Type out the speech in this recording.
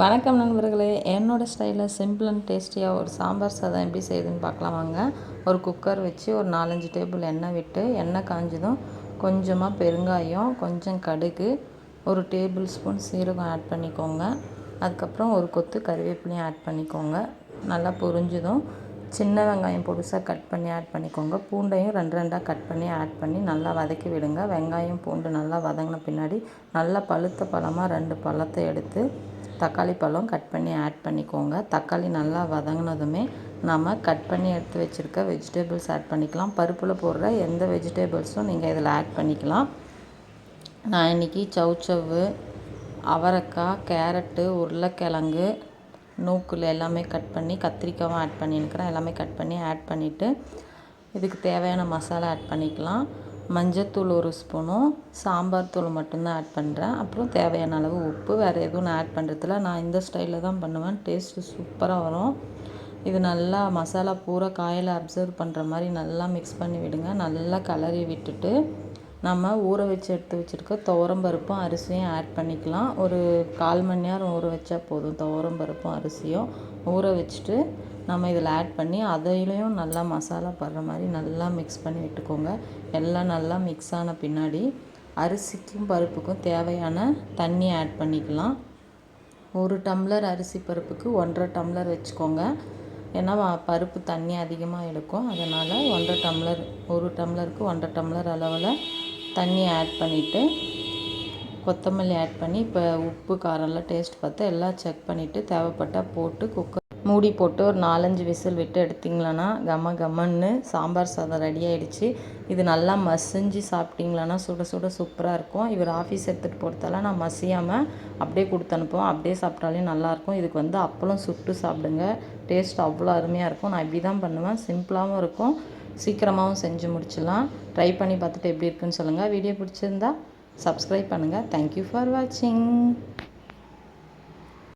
வணக்கம் நண்பர்களே. என்னோடய ஸ்டைலில் சிம்பிள் அண்ட் டேஸ்டியாக ஒரு சாம்பார் சாதம் எப்படி செய்யுதுன்னு பார்க்கலாம் வாங்க. ஒரு குக்கர் வச்சு ஒரு நாலஞ்சு டேபிள் எண்ணெய் விட்டு எண்ணெய் காஞ்சதும் கொஞ்சமாக பெருங்காயம் கொஞ்சம் கடுகு ஒரு டேபிள் ஸ்பூன் சீரகம் ஆட் பண்ணிக்கோங்க. அதுக்கப்புறம் ஒரு கொத்து கருவேப்பிலையும் ஆட் பண்ணிக்கோங்க. நல்லா பொரிஞ்சதும் சின்ன வெங்காயம் பொடிசாக கட் பண்ணி ஆட் பண்ணிக்கோங்க. பூண்டையும் ரெண்டு ரெண்டாக கட் பண்ணி ஆட் பண்ணி நல்லா வதக்கி விடுங்க. வெங்காயம் பூண்டு நல்லா வதங்கின பின்னாடி நல்லா பழுத்த பழமாக ரெண்டு பழத்தை எடுத்து தக்காளி பழம் கட் பண்ணி ஆட் பண்ணிக்கோங்க. தக்காளி நல்லா வதங்கினதுமே நம்ம கட் பண்ணி எடுத்து வச்சுருக்க வெஜிடபிள்ஸ் ஆட் பண்ணிக்கலாம். பருப்பில் போடுற எந்த வெஜிடபிள்ஸும் நீங்கள் இதில் ஆட் பண்ணிக்கலாம். நான் இன்றைக்கி சவுச்சவ்வு அவரைக்காய் கேரட்டு உருளைக்கிழங்கு நூக்கில் எல்லாமே கட் பண்ணி கத்திரிக்காவும் ஆட் பண்ணியிருக்கிறேன் எல்லாமே கட் பண்ணி ஆட் பண்ணிவிட்டு இதுக்கு தேவையான மசாலா ஆட் பண்ணிக்கலாம். மஞ்சத்தூள் ஒரு ஸ்பூனும் சாம்பார் தூள் மட்டும்தான் ஆட் பண்ணுறேன் அப்புறம் தேவையான அளவு உப்பு வேறு எதுவும் நான் ஆட் பண்ணுறதில்ல நான் இந்த ஸ்டைலில் தான் பண்ணுவேன். டேஸ்ட்டு சூப்பராக வரும். இது நல்லா மசாலா பூரா காயில் அப்சர்வ் பண்ணுற மாதிரி நல்லா மிக்ஸ் பண்ணி விடுங்க. நல்லா கலரி விட்டுட்டு நம்ம ஊற வச்சு எடுத்து வச்சுருக்க துவரம் பருப்பும் அரிசியும் ஆட் பண்ணிக்கலாம். ஒரு கால் மணி நேரம் ஊற வச்சா போதும். துவரம் பருப்பும் அரிசியும் ஊற வச்சுட்டு நம்ம இதில் ஆட் பண்ணி அதையிலையும் நல்லா மசாலா படுற மாதிரி நல்லா மிக்ஸ் பண்ணி விட்டுக்கோங்க. எல்லாம் நல்லா மிக்ஸ் ஆன பின்னாடி அரிசிக்கும் பருப்புக்கும் தேவையான தண்ணி ஆட் பண்ணிக்கலாம். ஒரு டம்ளர் அரிசி பருப்புக்கு ஒன்றரை டம்ளர் வச்சுக்கோங்க. ஏன்னா பருப்பு தண்ணி அதிகமாக எடுக்கும். அதனால் ஒன்றரை டம்ளர் ஒரு டம்ளருக்கு ஒன்றரை டம்ளர் அளவில் தண்ணி ஆட் பண்ணிவிட்டு கொத்தமல்லி ஆட் பண்ணி இப்போ உப்பு காரம்லாம் டேஸ்ட் பார்த்து எல்லாம் செக் பண்ணிவிட்டு தேவைப்பட்டால் போட்டு குக்கர் மூடி போட்டு ஒரு நாலஞ்சு விசில் விட்டு எடுத்திங்களான்னா கம கமன்னு சாம்பார் சாதம் ரெடி ஆகிடுச்சு இது நல்லா மசிஞ்சு சாப்பிட்டிங்களான்னா சுட சுட சூப்பராக இருக்கும். இவர் ஆஃபீஸ் எடுத்துகிட்டு போகிறதால நான் மசியாமல் அப்படியே கொடுத்து அனுப்புவோம். அப்படியே சாப்பிட்டாலே நல்லாயிருக்கும் இதுக்கு வந்து அப்பளம் சுட்டு சாப்பிடுங்க. டேஸ்ட் அவ்வளோ அருமையாக இருக்கும். நான் இப்படி தான் பண்ணுவேன் சிம்பிளாகவும் இருக்கும். சீக்கிரமாகவும் செஞ்சு முடிச்சிடலாம். ட்ரை பண்ணி பார்த்துட்டு எப்படி இருக்குன்னு சொல்லுங்கள் வீடியோ பிடிச்சிருந்தா சப்ஸ்கிரைப் பண்ணுங்கள் தேங்க்யூ ஃபார் வாட்சிங்